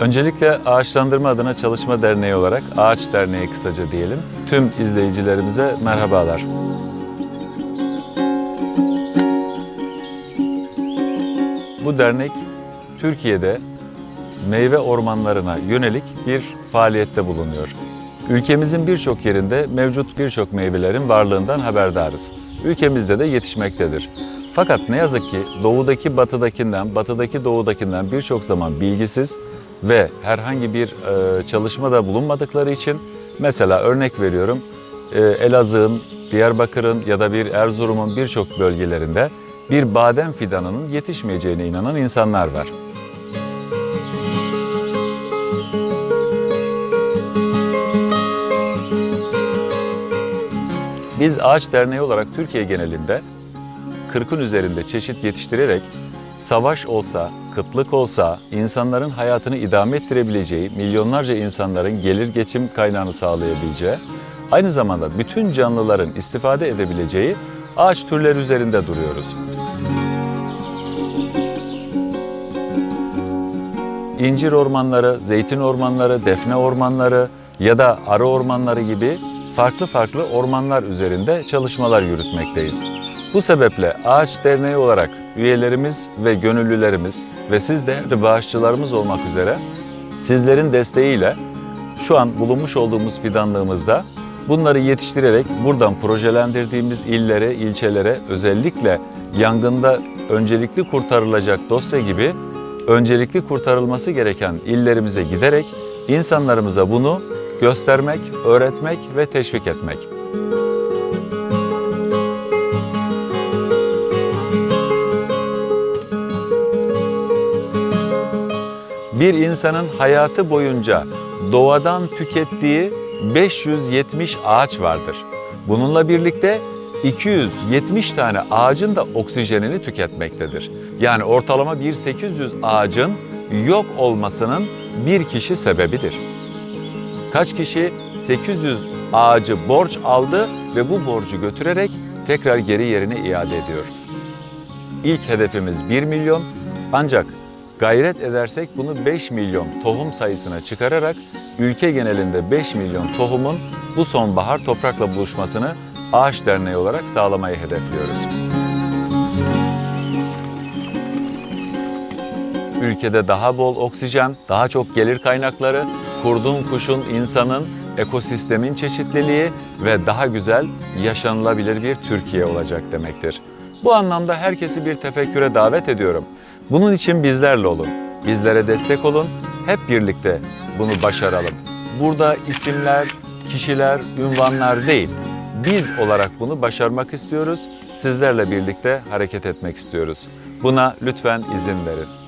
Öncelikle Ağaçlandırma Adına Çalışma Derneği olarak Ağaç Derneği kısaca diyelim. Tüm izleyicilerimize merhabalar. Bu dernek Türkiye'de meyve ormanlarına yönelik bir faaliyette bulunuyor. Ülkemizin birçok yerinde mevcut birçok meyvelerin varlığından haberdarız. Ülkemizde de yetişmektedir. Fakat ne yazık ki doğudaki batıdakinden, batıdaki doğudakinden birçok zaman bilgisiz ve herhangi bir e, çalışmada bulunmadıkları için mesela örnek veriyorum e, Elazığ'ın, Diyarbakır'ın ya da bir Erzurum'un birçok bölgelerinde bir badem fidanının yetişmeyeceğine inanan insanlar var. Biz Ağaç Derneği olarak Türkiye genelinde 40'ın üzerinde çeşit yetiştirerek savaş olsa, kıtlık olsa insanların hayatını idame ettirebileceği, milyonlarca insanların gelir geçim kaynağını sağlayabileceği, aynı zamanda bütün canlıların istifade edebileceği ağaç türleri üzerinde duruyoruz. İncir ormanları, zeytin ormanları, defne ormanları ya da arı ormanları gibi farklı farklı ormanlar üzerinde çalışmalar yürütmekteyiz. Bu sebeple Ağaç Derneği olarak üyelerimiz ve gönüllülerimiz ve siz de bağışçılarımız olmak üzere sizlerin desteğiyle şu an bulunmuş olduğumuz fidanlığımızda bunları yetiştirerek buradan projelendirdiğimiz illere, ilçelere özellikle yangında öncelikli kurtarılacak dosya gibi öncelikli kurtarılması gereken illerimize giderek insanlarımıza bunu göstermek, öğretmek ve teşvik etmek. Bir insanın hayatı boyunca doğadan tükettiği 570 ağaç vardır. Bununla birlikte 270 tane ağacın da oksijenini tüketmektedir. Yani ortalama bir 800 ağacın yok olmasının bir kişi sebebidir. Kaç kişi 800 ağacı borç aldı ve bu borcu götürerek tekrar geri yerine iade ediyor. İlk hedefimiz 1 milyon ancak gayret edersek bunu 5 milyon tohum sayısına çıkararak ülke genelinde 5 milyon tohumun bu sonbahar toprakla buluşmasını Ağaç Derneği olarak sağlamayı hedefliyoruz. Ülkede daha bol oksijen, daha çok gelir kaynakları, kurdun, kuşun, insanın, ekosistemin çeşitliliği ve daha güzel yaşanılabilir bir Türkiye olacak demektir. Bu anlamda herkesi bir tefekküre davet ediyorum. Bunun için bizlerle olun. Bizlere destek olun. Hep birlikte bunu başaralım. Burada isimler, kişiler, ünvanlar değil. Biz olarak bunu başarmak istiyoruz. Sizlerle birlikte hareket etmek istiyoruz. Buna lütfen izin verin.